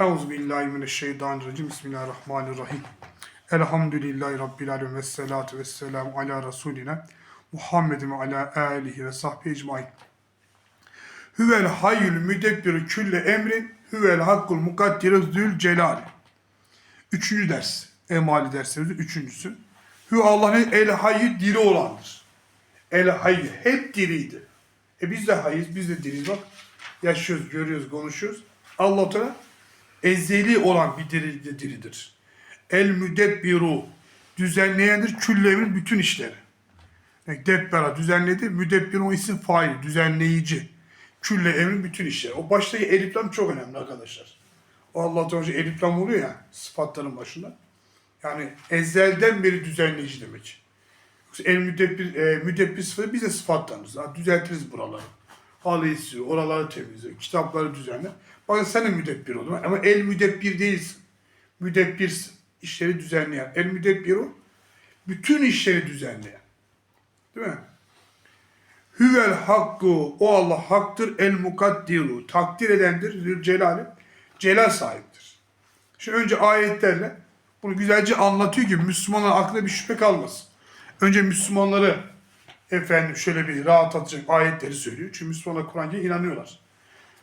Euzu billahi mineşşeytanirracim. Bismillahirrahmanirrahim. Elhamdülillahi Rabbil alemin ve salatu ve selamu ala Resulina Muhammedin ve ala alihi ve sahbihi ecmain. Huvel hayyül müdebbiru külle emrin huvel hakkul mukaddiru zül celal. Üçüncü ders. Emali derslerimizin üçüncüsü. Hü Allah'ın el hayy diri olandır. El hayy hep diriydi. E biz de hayız, biz de diriyiz bak. Yaşıyoruz, görüyoruz, konuşuyoruz. Allah ezeli olan bir diri, de diridir. El müdebbiru düzenleyendir küllemin bütün işleri. Yani debbera düzenledi, müdebbir o isim fail, düzenleyici. Külle emrin bütün işleri. O baştaki eliflam çok önemli arkadaşlar. O Allah Teala eliflam oluyor ya sıfatların başında. Yani ezelden beri düzenleyici demek. Yoksa el müdebbir, e, müdebbir sıfatı biz de sıfatlarımız. Düzeltiriz buraları. Siliyor, oraları temizliyor, kitapları düzenler. Bakın sen de müdebbir oldun ama el müdebbir değilsin. Müdebbirsin. İşleri düzenleyen. El müdebbir o. Bütün işleri düzenleyen. Değil mi? Hüvel hakku. O Allah haktır. El mukaddiru. Takdir edendir. Zül celali. Celal sahiptir. Şimdi önce ayetlerle bunu güzelce anlatıyor ki Müslümanların aklına bir şüphe kalmasın. Önce Müslümanları efendim şöyle bir rahatlatacak ayetleri söylüyor. Çünkü Müslümanlar Kur'an'a inanıyorlar.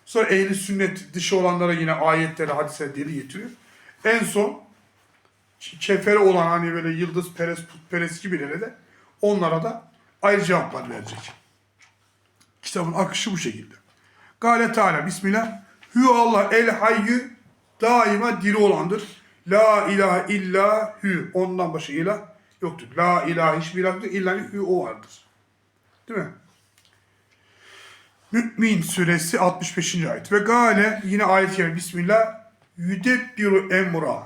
Sonra ehli sünnet dışı olanlara yine ayetleri, hadisleri getiriyor. En son kefere olan hani böyle yıldız perest, putperest gibilere de onlara da ayrı cevaplar verecek. Kitabın akışı bu şekilde. Gale Teala Bismillah. Hü Allah el hayyü daima diri olandır. La ilahe illa hü. Ondan başka ilah yoktur. La ilahe hiçbir ilah yoktur. İlla hü o vardır. Değil mi? Mü'min suresi 65. ayet. Ve gale yine ayet kerime Bismillah. Yüdebbiru emra.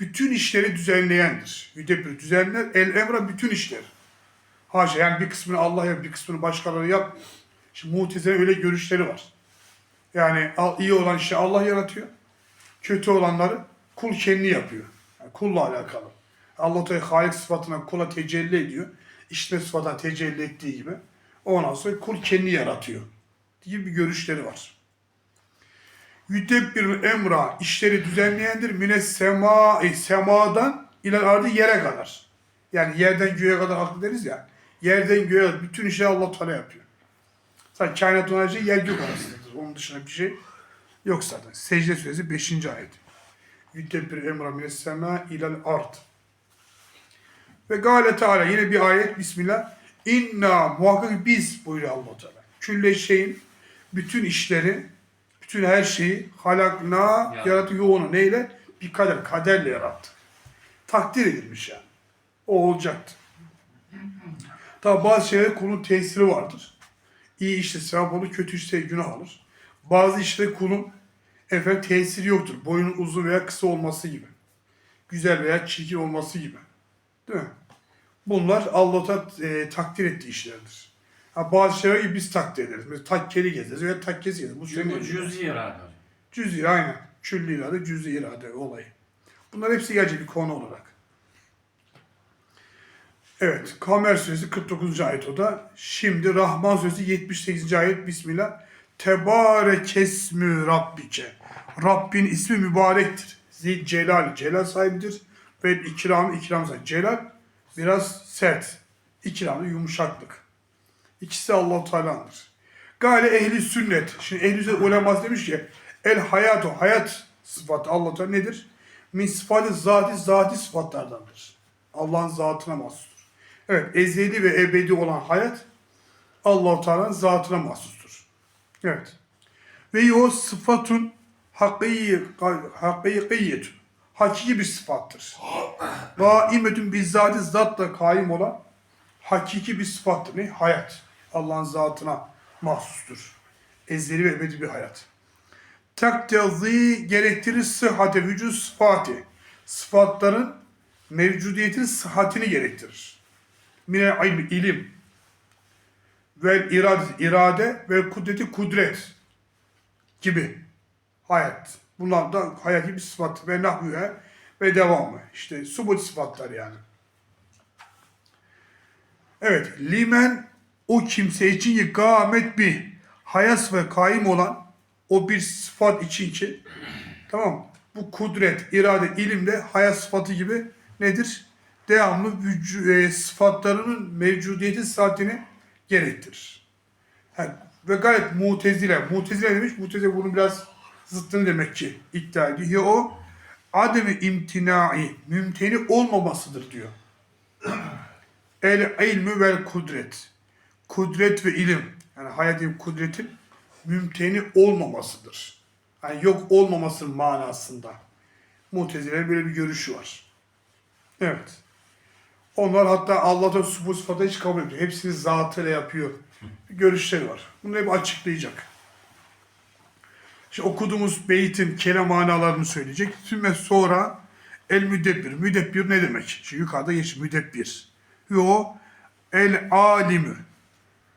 Bütün işleri düzenleyendir. Yüdebbiru düzenler. El emra bütün işler. Haşa yani bir kısmını Allah yapıyor, bir kısmını başkaları yapmıyor. Şimdi mutezile öyle görüşleri var. Yani iyi olan işi Allah yaratıyor. Kötü olanları kul kendi yapıyor. Yani kulla alakalı. Allah Teala Halik sıfatına kula tecelli ediyor. İşitme sıfatına tecelli ettiği gibi. Ondan sonra kul kendi yaratıyor. Gibi bir görüşleri var. Yüdebbir emra işleri düzenleyendir. Mine sema semadan iler ardı yere kadar. Yani yerden göğe kadar haklı deriz ya. Yerden göğe kadar bütün işleri Allah Teala yapıyor. Zaten kainat olan şey yer gök arasındadır. Onun dışında bir şey yok zaten. Secde suresi 5. ayet. Yüdebbir emra mine sema ilel ard. Ve gale Teala yine bir ayet Bismillah. İnna muhakkak biz buyuruyor allah Teala. Külle şeyin bütün işleri, bütün her şeyi halakna Ya. yaratıyor onu. Neyle? Bir kader, kaderle yarattı. Takdir edilmiş yani. O olacaktı. Tabi bazı şeylere kulun tesiri vardır. İyi işte sevap olur, kötü işte günah alır. Bazı işte kulun efendim tesiri yoktur. Boyunun uzun veya kısa olması gibi. Güzel veya çirkin olması gibi. Değil mi? Bunlar Allah'ta e, takdir ettiği işlerdir. Ha, bazı şeyler gibi biz takdir ederiz. Mesela takkeli gezeriz veya takkesi gezeriz. Bu Cüz, cüz irade. Cüz aynen. Külli irade, cüz irade olayı. Bunlar hepsi gerçek bir konu olarak. Evet. Kamer suresi 49. ayet o da. Şimdi Rahman suresi 78. ayet. Bismillah. Tebarekesmü Rabbike. Rabbin ismi mübarektir. Zil celal. Celal sahibidir. Ve ikram ikram sahibi. Celal biraz sert. İkram da yumuşaklık. İkisi Allah Teala'ndır. Gale ehli sünnet. Şimdi ehli sünnet uleması demiş ki el hayatu hayat sıfatı Allah Teala nedir? Min sıfatı zati zati sıfatlardandır. Allah'ın zatına mahsustur. Evet ezeli ve ebedi olan hayat Allah Teala'nın zatına mahsustur. Evet. Ve yo sıfatun hakiki hakikiyetun. Hakiki bir sıfattır. Daimetun bizzati zatla kaim olan hakiki bir sıfattır. Ne? Hayat. Allah'ın zatına mahsustur. Ezeli ve ebedi bir hayat. Taktazi gerektirir sıhhate vücud sıfatı. Sıfatların mevcudiyetin sıhhatini gerektirir. Mine ilmi, ilim. Ve irade, irade ve kudreti kudret gibi hayat. Bunlar da hayati bir sıfat ve nahvühe ve devamı. İşte subut sıfatlar yani. Evet. Limen o kimse için ki kâmet bir hayas ve kaim olan o bir sıfat için ki tamam? Bu kudret, irade, ilim de hayat sıfatı gibi nedir? Devamlı e, sıfatlarının mevcudiyeti saatini gerektirir. Ha, ve gayet mutezile. Mutezile demiş. Mutezile bunun biraz zıttını demek ki iddia ediyor. O ademi imtinai, mümteni olmamasıdır diyor. El ilmü vel kudret. Kudret ve ilim. Yani hayatın kudretin mümteni olmamasıdır. Yani yok olmaması manasında. Mutezile'nin böyle bir görüşü var. Evet. Onlar hatta Allah'tan subut sıfatı hiç kabul etmiyor. Hepsini zatıyla yapıyor. Görüşleri var. Bunu hep açıklayacak. Şimdi okuduğumuz beytin kelam manalarını söyleyecek. Sümme sonra el müdebbir. Müdebbir ne demek? Şimdi yukarıda geç müdebbir. Ve o el alimü.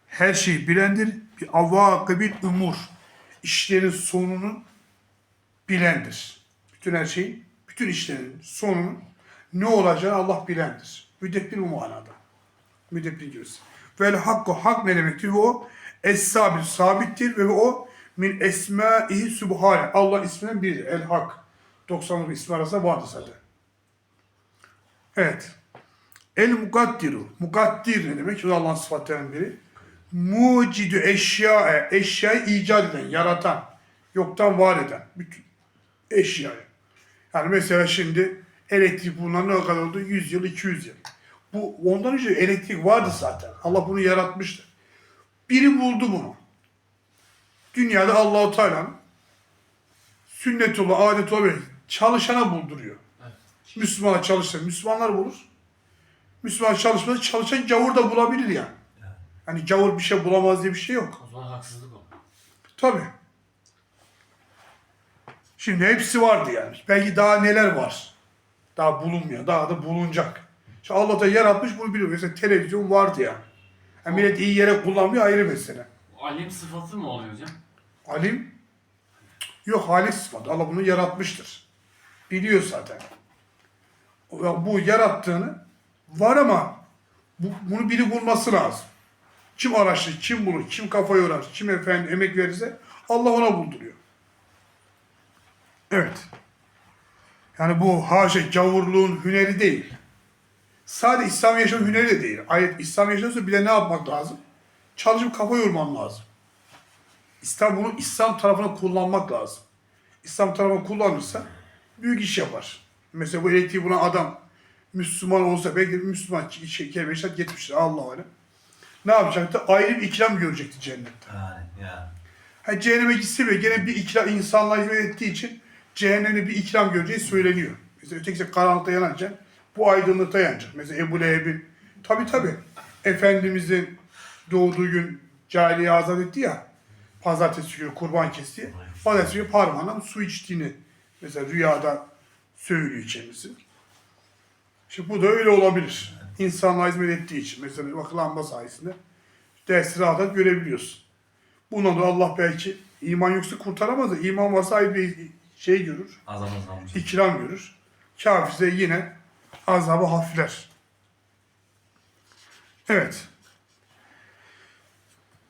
Her şeyi bilendir. Bir avvakibil umur. İşlerin sonunun bilendir. Bütün her şeyin, bütün işlerin sonunun ne olacağını Allah bilendir. Müdebbir bu manada. Müdebbir diyoruz. Vel hakkı hak ne demektir? Ve o es-sabit sabittir ve o min esmaihi subhane. Allah isminden biridir. El hak. 99 ismi arasında vardır zaten. Evet. El mukaddiru. Mukaddir ne demek? O da Allah'ın sıfatlarından biri. Mucidu eşya, eşyayı icat eden, yaratan, yoktan var eden. Bütün eşyayı. Yani mesela şimdi elektrik bulunan ne kadar oldu? 100 yıl, 200 yıl. Bu ondan önce elektrik vardı zaten. Allah bunu yaratmıştı. Biri buldu bunu. Dünyada Allahu Teala'nın sünnet olan, adet olan çalışana bulduruyor. Müslümana çalışsa Müslümanlar bulur. Müslüman çalışmaz, çalışan gavur da bulabilir yani. Hani gavur bir şey bulamaz diye bir şey yok. O zaman haksızlık o. Tabii. Şimdi hepsi vardı yani. Belki daha neler var. Daha bulunmuyor. Daha da bulunacak. İşte Allah da yaratmış bunu biliyor. Mesela televizyon vardı yani. yani millet iyi yere kullanmıyor ayrı mesele. Alim sıfatı mı oluyor hocam? Alim yok halik sıfatı. Allah bunu yaratmıştır. Biliyor zaten. O- Bu yarattığını var ama bu, bunu biri bulması lazım. Kim araştırır, kim bulur, kim kafa yorar, kim efendim emek verirse Allah ona bulduruyor. Evet. Yani bu haşa gavurluğun hüneri değil. Sadece İslam yaşam hüneri de değil. Ayet İslam yaşamıyorsa bir de ne yapmak lazım? Çalışıp kafa yorman lazım. İslam bunu İslam tarafına kullanmak lazım. İslam tarafına kullanırsa büyük iş yapar. Mesela bu elektriği buna adam Müslüman olsa belki Müslüman şey, kelime şart getmiştir Allah öyle. Ne yapacaktı? Ayrı bir ikram görecekti cennette. Yani yani. Ha, cehenneme gitse bile gene bir ikram insanlığa hizmet ettiği için cehennemde bir ikram göreceği söyleniyor. Mesela ötekisi karanlıkta yanarken bu aydınlıkta yanacak. Mesela Ebu Leheb'in tabi tabi Efendimizin doğduğu gün cahiliye azat etti ya pazartesi günü kurban kesti. Pazartesi günü parmağından su içtiğini mesela rüyada söylüyor kendisi. İşte bu da öyle olabilir. İnsanlığa hizmet ettiği için. Mesela bak lamba sayesinde dersi rahat görebiliyorsun. Buna da Allah belki iman yoksa kurtaramaz da iman varsa ayrı bir şey görür, Azam azam. ikram görür. Kafirse yine azabı hafifler. Evet.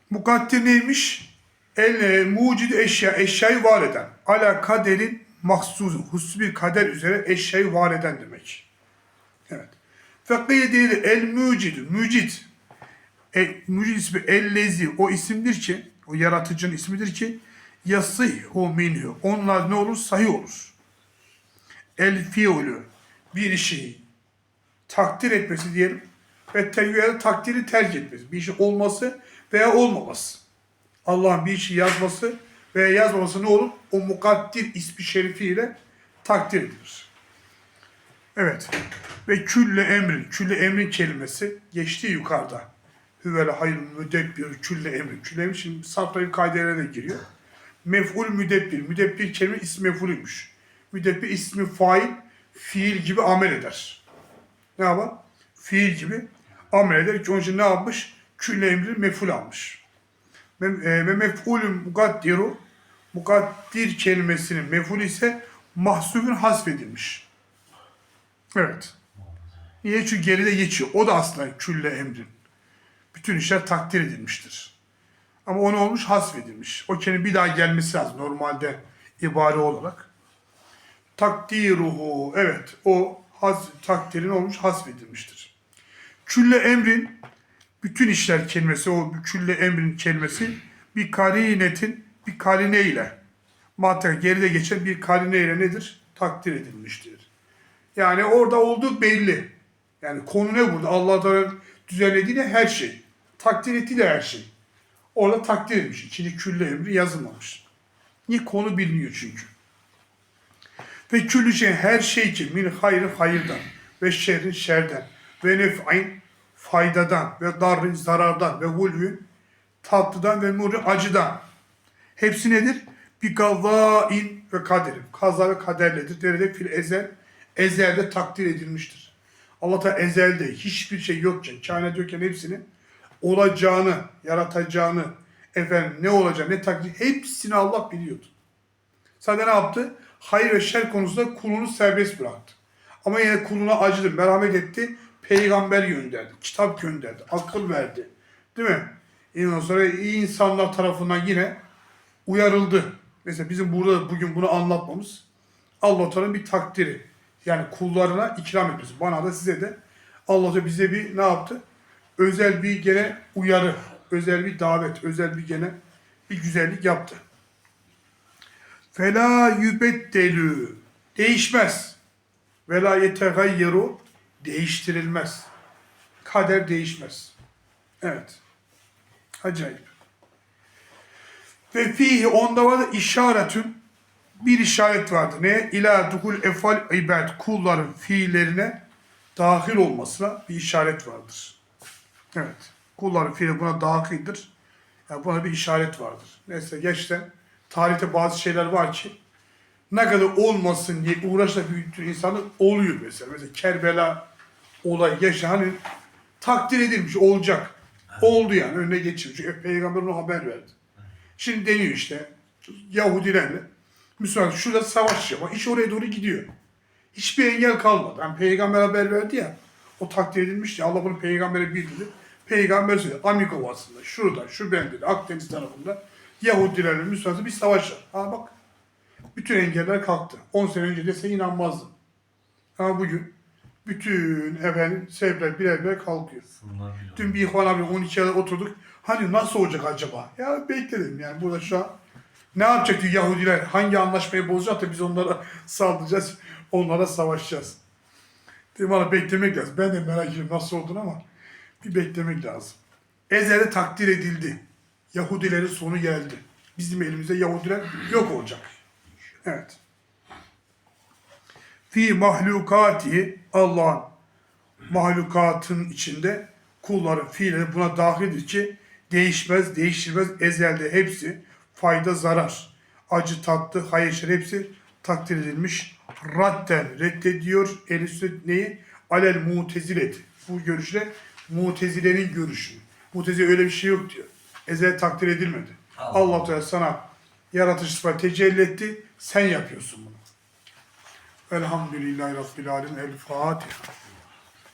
Mukaddir neymiş? El e, mucidi eşya, eşyayı var eden. Ala kaderin mahsuzu, husus bir kader üzere eşyayı var eden demek. Evet. Fakıya değil el mucidu, mucid. E, mucid ismi ellezi o isimdir ki, o yaratıcının ismidir ki yasıhu minhu. Onlar ne olur? Sahih olur. El fiilü bir işi takdir etmesi diyelim ve tekviyede takdiri terk etmesi. Bir işin olması veya olmaması. Allah'ın bir işi yazması veya yazmaması ne olur? O mukaddir ismi şerifiyle takdir edilir. Evet. Ve külle emrin. Külle emrin kelimesi geçti yukarıda. Hüvel hayır müdebbir külle emrin. Külle emrin şimdi sarfların kaidelere de giriyor. Mef'ul müdebbir. Müdebbir kelime ismi mef'ulüymüş. Müdebbir ismi fail, fiil gibi amel eder. Ne yapar? Fiil gibi amel eder. Onun için ne yapmış? Külle emri mef'ul almış. E, ve mef'ulün mukaddiru mukaddir kelimesinin mef'ul ise mahsubun hasfedilmiş. Evet. Niye? Çünkü geride geçiyor. O da aslında külle emrin. Bütün işler takdir edilmiştir. Ama o ne olmuş? Hasfedilmiş. O kelime bir daha gelmesi lazım normalde ibare olarak. takdiruhu. Evet o has, takdirin olmuş hasfedilmiştir. Külle emrin bütün işler kelimesi o külle emrin kelimesi bir karinetin bir karine ile matta geride geçen bir karine ile nedir? Takdir edilmiştir. Yani orada olduğu belli. Yani konu ne burada? Allah Teala'nın düzenlediği de her şey. Takdir ettiği de her şey. Orada takdir edilmiş. İçinde külle emri yazılmamış. Niye? Konu biliniyor çünkü. Ve küllü şey her şey ki min hayrı hayırdan ve şerrin şerden ve nef'in faydadan ve darrin zarardan ve hulvün tatlıdan ve muri acıdan. Hepsi nedir? Bir gavain ve kaderim. Kaza ve kaderledir. Derede fil ezel, ezelde takdir edilmiştir. Allah Teala ezelde hiçbir şey yokken, kainat yokken hepsini olacağını, yaratacağını, efendim ne olacağını, ne takdir, hepsini Allah biliyordu. Sadece ne yaptı? Hayır ve şer konusunda kulunu serbest bıraktı. Ama yine kuluna acıdı, merhamet etti. Peygamber gönderdi, kitap gönderdi, akıl verdi. Değil mi? Ondan sonra iyi insanlar tarafından yine uyarıldı. Mesela bizim burada bugün bunu anlatmamız Allah Teala'nın bir takdiri. Yani kullarına ikram etmesi. Bana da size de Allah Teala bize bir ne yaptı? Özel bir gene uyarı, özel bir davet, özel bir gene bir güzellik yaptı. Fela yübeddelü değişmez. Ve la değiştirilmez. Kader değişmez. Evet. Acayip. Ve fihi onda var da işaretün bir işaret vardır. Ne? İlâ dukul efal ibad kulların fiillerine dahil olmasına bir işaret vardır. Evet. Kulların fiili buna dahildir. Yani buna bir işaret vardır. Neyse geçten tarihte bazı şeyler var ki ne kadar olmasın diye uğraşla büyüttüğü insanı oluyor mesela. Mesela Kerbela olay yaşa hani takdir edilmiş olacak. Oldu yani önüne geçiyor. Çünkü peygamber ona haber verdi. Şimdi deniyor işte Yahudilerle Müslüman şurada savaş yapıyor. İş oraya doğru gidiyor. Hiçbir engel kalmadı. Yani peygamber haber verdi ya. O takdir edilmiş ya. Allah bunu peygambere bildirdi. Peygamber söyledi. Amik Ovası'nda, şurada, şu bölgede, Akdeniz tarafında Yahudilerle Müslümanlar bir savaş var. Ha bak. Bütün engeller kalktı. 10 sene önce dese inanmazdım. Ama bugün bütün efendim sebepler birer birer kalkıyor. Bunlar bile Dün bir İhvan abi 12 ayda oturduk. Hani nasıl olacak acaba? Ya bekledim yani burada şu an. Ne yapacak diyor Yahudiler? Hangi anlaşmayı bozacak da biz onlara saldıracağız. Onlara savaşacağız. Dedim valla beklemek lazım. Ben de merak ediyorum nasıl olduğunu ama bir beklemek lazım. Ezeli takdir edildi. Yahudilerin sonu geldi. Bizim elimizde Yahudiler yok olacak. Evet. Fi mahlukati Allah'ın mahlukatın içinde kulların fiilleri buna dahildir ki değişmez, değiştirmez ezelde hepsi fayda, zarar, acı, tatlı, hayır, şer hepsi takdir edilmiş. Radden reddediyor. El neyi? Alel mutezilet. Bu görüşle mutezilenin görüşü. Mutezile öyle bir şey yok diyor. Ezel takdir edilmedi. Allah. Allah Teala sana yaratış sıfatı tecelli etti. Sen yapıyorsun bunu. Elhamdülillahi Rabbil Alemin. El Fatiha.